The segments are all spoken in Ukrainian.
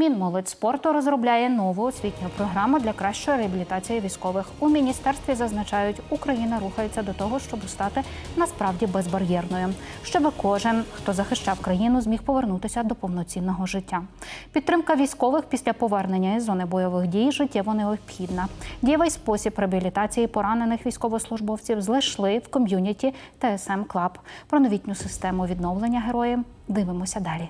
Мінмолодьспорту розробляє нову освітню програму для кращої реабілітації військових. У міністерстві зазначають, Україна рухається до того, щоб стати насправді безбар'єрною, щоб кожен, хто захищав країну, зміг повернутися до повноцінного життя. Підтримка військових після повернення із зони бойових дій життєво необхідна. Дієвий спосіб реабілітації поранених військовослужбовців знайшли в ком'юніті ТСМ Клаб. Про новітню систему відновлення героїв дивимося далі.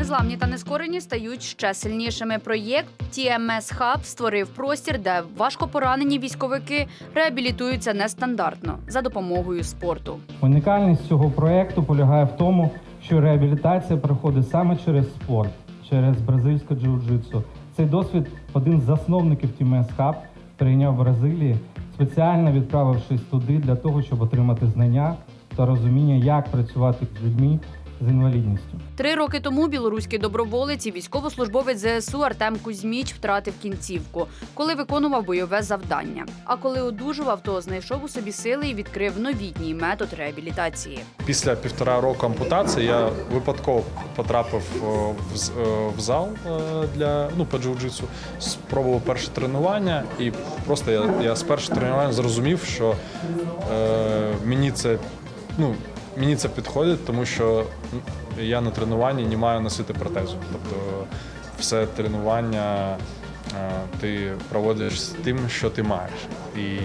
Незламні та нескорені стають ще сильнішими. Проєкт TMS Hub створив простір, де важкопоранені військовики реабілітуються нестандартно за допомогою спорту. Унікальність цього проєкту полягає в тому, що реабілітація проходить саме через спорт, через бразильське джиу-джитсу. Цей досвід один з засновників TMS Hub прийняв в Бразилії, спеціально відправившись туди для того, щоб отримати знання та розуміння, як працювати з людьми з інвалідністю. Три роки тому білоруський доброволець і військовослужбовець ЗСУ Артем Кузьміч втратив кінцівку, коли виконував бойове завдання. А коли одужував, то знайшов у собі сили і відкрив новітній метод реабілітації. Після півтора року ампутації я випадково потрапив в, з- е, в зал е, для ну по джиу-джитсу, спробував перше тренування, і просто я, я з першого тренування зрозумів, що е, мені це ну. Мені це підходить, тому що я на тренуванні не маю носити протезу. Тобто все тренування е, ти проводиш з тим, що ти маєш. І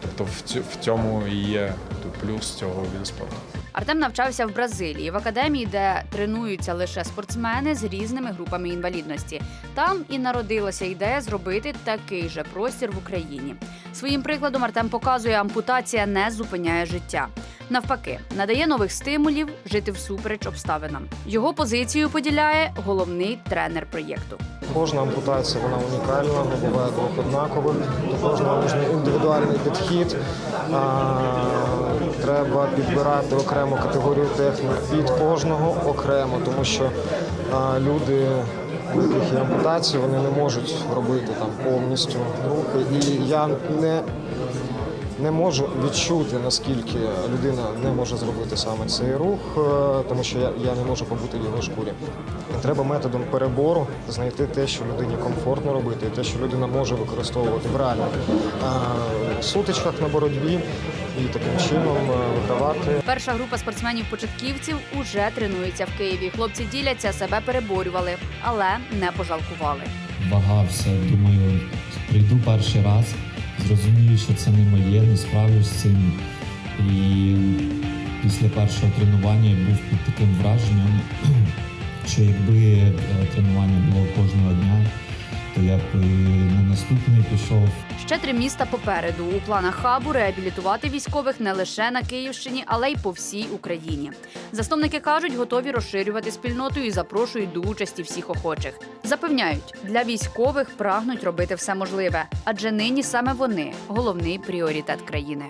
тобто в цьому і є плюс цього виду спорту. Артем навчався в Бразилії в академії, де тренуються лише спортсмени з різними групами інвалідності. Там і народилася ідея зробити такий же простір в Україні. Своїм прикладом Артем показує, ампутація не зупиняє життя. Навпаки, надає нових стимулів жити всупереч обставинам. Його позицію поділяє головний тренер проєкту. Кожна ампутація вона унікальна, не буває двох однакових. До кожного нужен індивідуальний підхід. Треба підбирати окрему категорію технік під кожного окремо, тому що люди, є ампутації, вони не можуть робити там повністю рухи. І я не не можу відчути, наскільки людина не може зробити саме цей рух, е, тому що я, я не можу побути в його шкурі. Треба методом перебору знайти те, що людині комфортно робити, і те, що людина може використовувати в реальних сутичках на боротьбі і таким чином е, вигравати. Перша група спортсменів-початківців уже тренується в Києві. Хлопці діляться, себе переборювали, але не пожалкували. вагався, думаю, прийду перший раз, зрозумію, що це не моє, не справлюсь з цим. І після першого тренування я був під таким враженням, що якби е, тренування було кожного дня, то я б на наступний пішов. Ще три міста попереду. У планах хабу реабілітувати військових не лише на Київщині, але й по всій Україні. Засновники кажуть, готові розширювати спільноту і запрошують до участі всіх охочих. Запевняють, для військових прагнуть робити все можливе, адже нині саме вони головний пріоритет країни.